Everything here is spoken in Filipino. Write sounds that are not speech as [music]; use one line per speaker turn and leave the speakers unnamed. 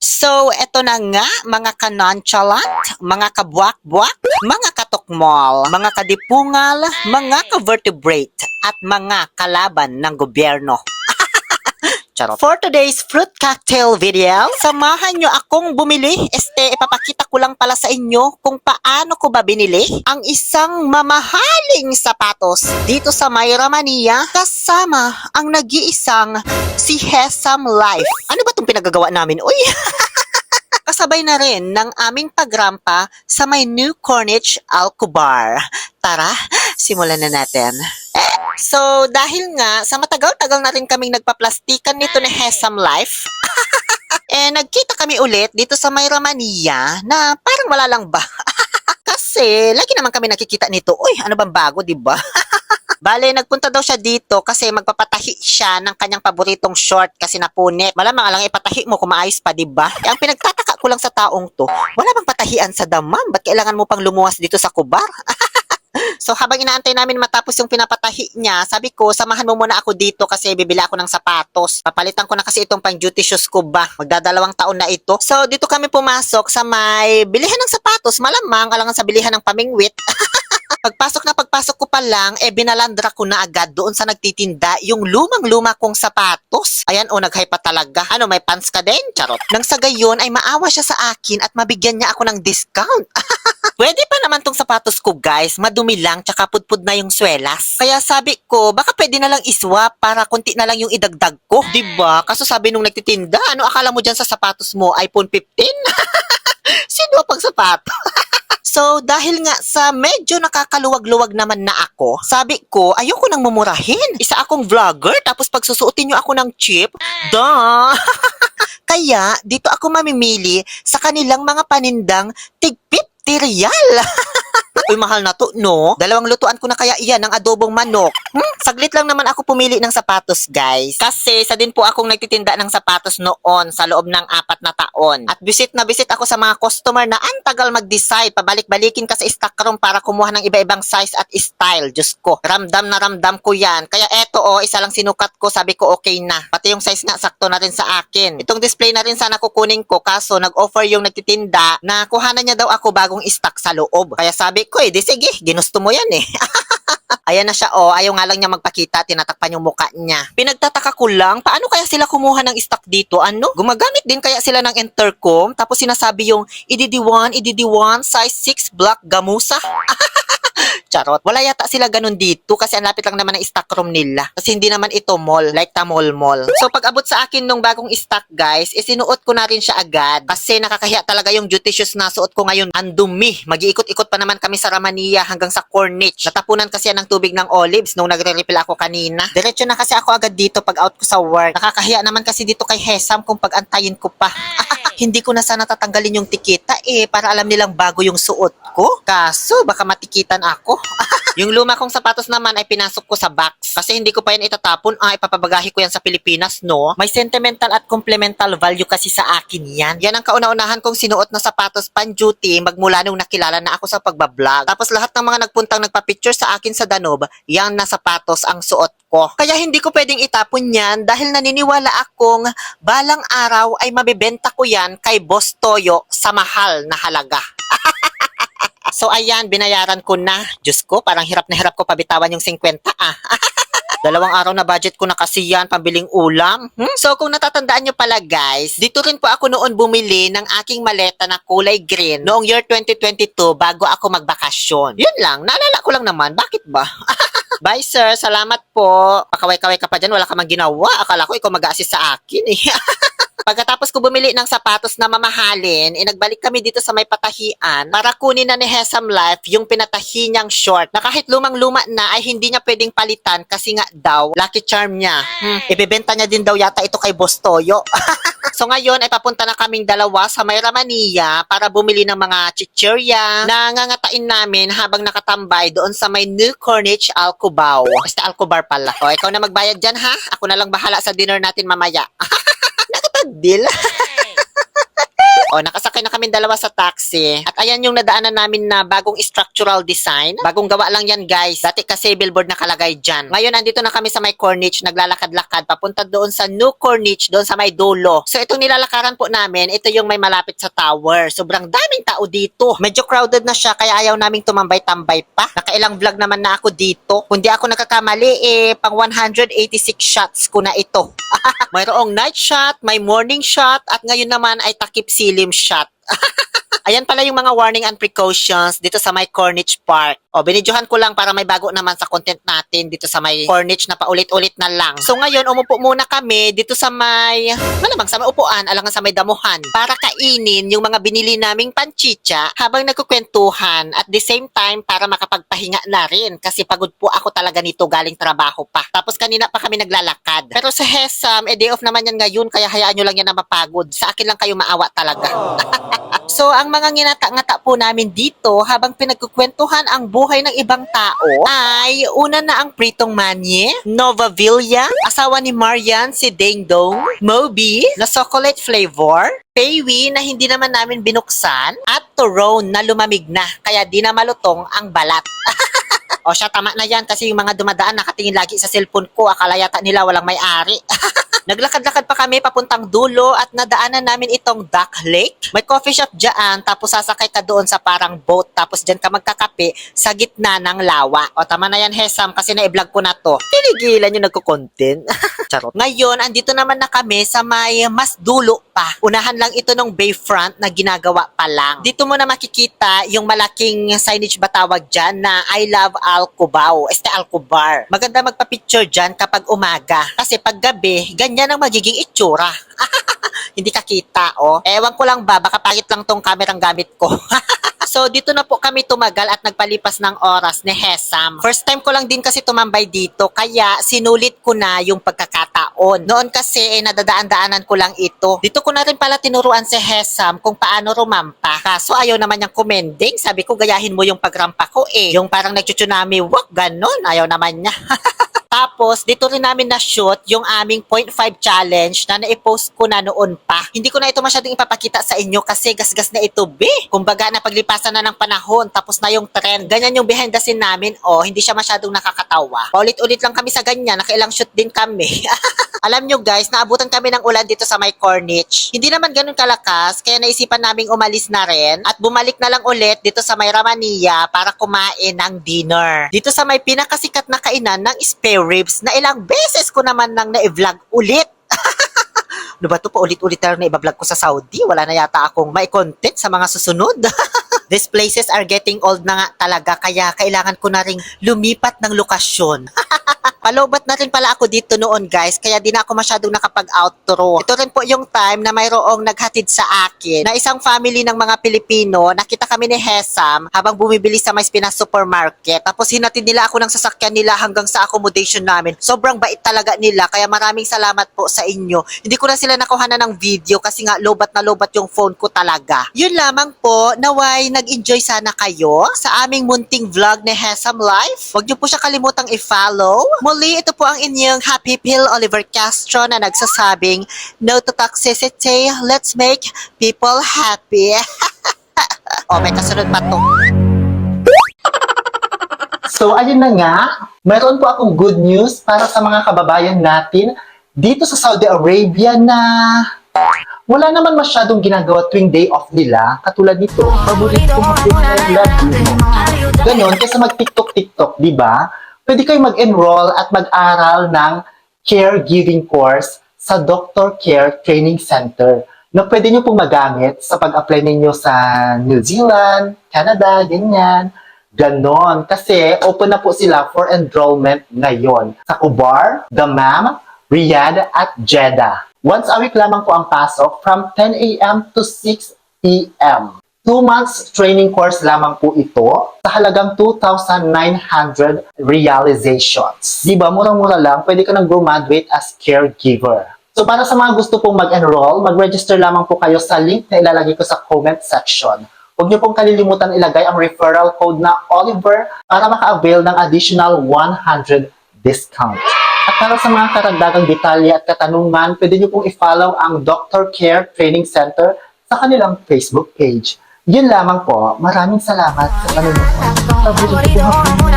So, eto na nga, mga ka-nonchalant, mga kabwak-bwak, mga katokmol, mga kadipungal, mga ka-vertebrate, at mga kalaban ng gobyerno. Charot. For today's fruit cocktail video, samahan nyo akong bumili. Este, ipapakita ko lang pala sa inyo kung paano ko ba binili ang isang mamahaling sapatos dito sa Mayra Mania kasama ang nag-iisang si Hesam Life. Ano ba itong pinagagawa namin? Uy! [laughs] kasabay na rin ng aming pagrampa sa may New Corniche Alcobar. Tara, simulan na natin. Eh, so, dahil nga, sa matagal-tagal na rin kaming nagpaplastikan nito ni Hesam Life, [laughs] eh, nagkita kami ulit dito sa may Romania na parang wala lang ba? [laughs] Kasi, lagi naman kami nakikita nito. Uy, ano bang bago, di ba? [laughs] Bale, nagpunta daw siya dito kasi magpapatahi siya ng kanyang paboritong short kasi napunit. Malamang alang ipatahi mo kung maayos pa, di ba? Eh, ang pinagtataka ko lang sa taong to, wala bang patahian sa damam? Ba't kailangan mo pang lumuwas dito sa kubar? So, habang inaantay namin matapos yung pinapatahi niya, sabi ko, samahan mo muna ako dito kasi bibili ako ng sapatos. Papalitan ko na kasi itong pang duty shoes ko ba? Magdadalawang taon na ito. So, dito kami pumasok sa may bilihan ng sapatos. Malamang alangan sa bilihan ng pamingwit. [laughs] Pagpasok na pagpasok ko pa lang, eh binalandra ko na agad doon sa nagtitinda yung lumang-luma kong sapatos. Ayan o, naghay pa talaga. Ano, may pants ka din? Charot. Nang sa gayon ay maawa siya sa akin at mabigyan niya ako ng discount. [laughs] Pwede pa naman tong sapatos ko guys, madumi lang tsaka pudpud na yung swelas. Kaya sabi ko, baka pwede na lang iswap para konti na lang yung idagdag ko. ba? Kaso sabi nung nagtitinda, ano akala mo dyan sa sapatos mo, iPhone 15? [laughs] Sino pag sapato? [laughs] So, dahil nga sa medyo nakakaluwag-luwag naman na ako, sabi ko, ayoko nang mumurahin. Isa akong vlogger, tapos pagsusuotin nyo ako ng chip, da! [laughs] Kaya, dito ako mamimili sa kanilang mga panindang tig-50 real. [laughs] Uy, mahal na to, no? Dalawang lutuan ko na kaya iyan ng adobong manok. Hmm, saglit lang naman ako pumili ng sapatos, guys. Kasi sa din po akong nagtitinda ng sapatos noon sa loob ng apat na taon. At visit na visit ako sa mga customer na ang tagal mag-decide, pabalik-balikin ka sa stock room para kumuha ng iba-ibang size at style. Diyos ko, ramdam na ramdam ko yan. Kaya eto oh, isa lang sinukat ko, sabi ko okay na. Pati yung size nga, sakto na rin sa akin. Itong display na rin sana kukunin ko, kaso nag-offer yung nagtitinda na kuhanan niya daw ako bagong stock sa loob. Kaya sabi ko, eh, di sige, ginusto mo yan eh. [laughs] Ayan na siya, oh. Ayaw nga lang niya magpakita, tinatakpan yung muka niya. Pinagtataka ko lang, paano kaya sila kumuha ng stock dito? Ano? Gumagamit din kaya sila ng intercom? Tapos sinasabi yung, ididi1, ididi1, size 6, black gamusa? [laughs] [laughs] Charot. Wala yata sila ganun dito kasi ang lapit lang naman ng stock room nila. Kasi hindi naman ito mall, like ta mall mall. So pag abot sa akin nung bagong stock guys, isinuot ko na rin siya agad. Kasi nakakahiya talaga yung duty shoes na suot ko ngayon. Ang dumi. Mag-iikot-ikot pa naman kami sa Ramania hanggang sa Corniche. Natapunan kasi ng tubig ng olives nung nagre-refill ako kanina. Diretso na kasi ako agad dito pag out ko sa work. Nakakahiya naman kasi dito kay Hesam kung pag-antayin ko pa. [laughs] hindi ko na sana tatanggalin yung tikita eh para alam nilang bago yung suot ko. Kaso baka matikitan ako. [laughs] yung luma kong sapatos naman ay pinasok ko sa box kasi hindi ko pa yan itatapon. Ah, ipapabagahi ko yan sa Pilipinas, no? May sentimental at complemental value kasi sa akin yan. Yan ang kauna-unahan kong sinuot na sapatos pan-duty magmula nung nakilala na ako sa pagbablog. Tapos lahat ng mga nagpuntang nagpa-picture sa akin sa Danube, yan na sapatos ang suot ko. Kaya hindi ko pwedeng itapon yan dahil naniniwala akong balang araw ay mabibenta ko yan kay Boss Toyo sa mahal na halaga. So ayan, binayaran ko na. Diyos ko, parang hirap na hirap ko pabitawan yung 50 ah. [laughs] Dalawang araw na budget ko na kasi yan, pambiling ulam. Hmm? So kung natatandaan nyo pala guys, dito rin po ako noon bumili ng aking maleta na kulay green noong year 2022 bago ako magbakasyon. Yun lang, naalala ko lang naman, bakit ba? [laughs] Bye sir, salamat po. Pakaway-kaway ka pa dyan, wala ka mang ginawa. Akala ko ikaw mag-assist sa akin eh. [laughs] Pagkatapos ko bumili ng sapatos na mamahalin, eh, nagbalik kami dito sa may patahian para kunin na ni Hesam Life yung pinatahi niyang short na kahit lumang-luma na ay hindi niya pwedeng palitan kasi nga daw, lucky charm niya. Hmm, ibebenta niya din daw yata ito kay Boss Toyo. [laughs] so ngayon ay papunta na kaming dalawa sa may Ramania para bumili ng mga chichirya na ngangatain namin habang nakatambay doon sa may New Corniche Alcubao. Basta Alcubar pala. O, ikaw na magbayad dyan ha? Ako na lang bahala sa dinner natin mamaya. [laughs] Nakapag-deal. [laughs] O, nakasakay na kami dalawa sa taxi. At ayan yung nadaanan namin na bagong structural design. Bagong gawa lang yan, guys. Dati kasi billboard nakalagay dyan. Ngayon, andito na kami sa may Corniche, naglalakad-lakad, papunta doon sa New Corniche, doon sa may dulo. So, itong nilalakaran po namin, ito yung may malapit sa tower. Sobrang daming tao dito. Medyo crowded na siya, kaya ayaw naming tumambay-tambay pa. Nakailang vlog naman na ako dito. Kung di ako nagkakamali, eh, pang 186 shots ko na ito. [laughs] Mayroong night shot, may morning shot, at ngayon naman ay takip silim shot. [laughs] Ayan pala yung mga warning and precautions dito sa may Corniche Park. O, binidyohan ko lang para may bago naman sa content natin dito sa may Corniche na paulit-ulit na lang. So ngayon, umupo muna kami dito sa may, malamang sa may upuan, alangan sa may damuhan, para kainin yung mga binili naming panchicha habang nagkukwentuhan at the same time para makapagpahinga na rin kasi pagod po ako talaga nito galing trabaho pa. Tapos kanina pa kami naglalakad. Pero sa HESAM, eh day off naman yan ngayon kaya hayaan nyo lang yan na mapagod. Sa akin lang kayo maawa talaga. [laughs] So, ang mga nginata-ngata po namin dito habang pinagkukwentuhan ang buhay ng ibang tao ay una na ang Pritong Manye, Nova Villa, asawa ni Marian si Ding Dong, Moby na chocolate flavor, Paywi na hindi naman namin binuksan, at Torone na lumamig na kaya di na malutong ang balat. [laughs] o siya, tama na yan kasi yung mga dumadaan nakatingin lagi sa cellphone ko, akala yata nila walang may-ari. [laughs] Naglakad-lakad pa kami papuntang dulo at nadaanan namin itong Duck Lake. May coffee shop dyan, tapos sasakay ka doon sa parang boat, tapos dyan ka magkakape sa gitna ng lawa. O tama na yan, Hesam, kasi na-vlog ko na to. Tinigilan yung nagko-content. [laughs] Charot. Ngayon, andito naman na kami sa may mas dulo pa. Unahan lang ito ng bayfront na ginagawa pa lang. Dito mo na makikita yung malaking signage ba tawag dyan na I love Alcubao, este Alcubar. Maganda magpa-picture dyan kapag umaga. Kasi pag gabi, ganyan ang magiging itsura. [laughs] Hindi ka kita, oh. Ewan ko lang ba, baka pangit lang tong kamerang gamit ko. [laughs] So, dito na po kami tumagal at nagpalipas ng oras ni Hesam. First time ko lang din kasi tumambay dito, kaya sinulit ko na yung pagkakataon. Noon kasi, eh, nadadaan-daanan ko lang ito. Dito ko na rin pala tinuruan si Hesam kung paano rumampa. Kaso ayaw naman niyang commending. Sabi ko, gayahin mo yung pagrampa ko eh. Yung parang nagchuchunami walk, ganon. Ayaw naman niya. [laughs] Tapos, dito rin namin na-shoot yung aming 0.5 challenge na na-post ko na noon pa. Hindi ko na ito masyadong ipapakita sa inyo kasi gasgas na ito, be. Kumbaga, napaglipasan na ng panahon, tapos na yung trend. Ganyan yung behind the scene namin, oh, hindi siya masyadong nakakatawa. Paulit-ulit lang kami sa ganyan, nakailang shoot din kami. [laughs] Alam nyo guys, naabutan kami ng ulan dito sa may Corniche. Hindi naman ganun kalakas, kaya naisipan naming umalis na rin at bumalik na lang ulit dito sa may Ramania para kumain ng dinner. Dito sa may pinakasikat na kainan ng spare ribs na ilang beses ko naman nang na-vlog ulit. [laughs] Ano ba to pa ulit-ulit na ibablog ko sa Saudi? Wala na yata akong may content sa mga susunod. [laughs] These places are getting old na nga talaga kaya kailangan ko na ring lumipat ng lokasyon. [laughs] Palobat na rin pala ako dito noon guys, kaya di na ako masyadong nakapag-outro. Ito rin po yung time na mayroong naghatid sa akin na isang family ng mga Pilipino. Nakita kami ni Hesam habang bumibili sa may Pinas Supermarket. Tapos hinatid nila ako ng sasakyan nila hanggang sa accommodation namin. Sobrang bait talaga nila, kaya maraming salamat po sa inyo. Hindi ko na sila nakuha na ng video kasi nga lobat na lobat yung phone ko talaga. Yun lamang po, naway nag-enjoy sana kayo sa aming munting vlog ni Hesam Life. Huwag niyo po siya kalimutang i-follow. Muli, ito po ang inyong Happy Pill Oliver Castro na nagsasabing, No to toxicity, let's make people happy. [laughs] oh, may kasunod pa to. [laughs]
So, ayun na nga, mayroon po akong good news para sa mga kababayan natin dito sa Saudi Arabia na wala naman masyadong ginagawa tuwing day off nila. Katulad nito, paborito ko mag-vlog Ganon, kaysa mag-tiktok-tiktok, di ba? Pwede kayo mag-enroll at mag-aral ng caregiving course sa Doctor Care Training Center na pwede nyo pong magamit sa pag-apply ninyo sa New Zealand, Canada, ganyan. Ganon. Kasi open na po sila for enrollment ngayon sa Kubar, Dammam, Riyadh at Jeddah. Once a week lamang po ang pasok from 10 a.m. to 6 p.m. Two months training course lamang po ito sa halagang 2,900 realizations. Di ba? Murang-mura lang. Pwede ka nang graduate as caregiver. So para sa mga gusto pong mag-enroll, mag-register lamang po kayo sa link na ilalagay ko sa comment section. Huwag niyo pong kalilimutan ilagay ang referral code na Oliver para maka-avail ng additional 100 discount. At para sa mga karagdagang detalye at katanungan, pwede niyo pong i-follow ang Doctor Care Training Center
sa kanilang Facebook page. Yun lamang po. Maraming salamat sa panonood.
Favorito mo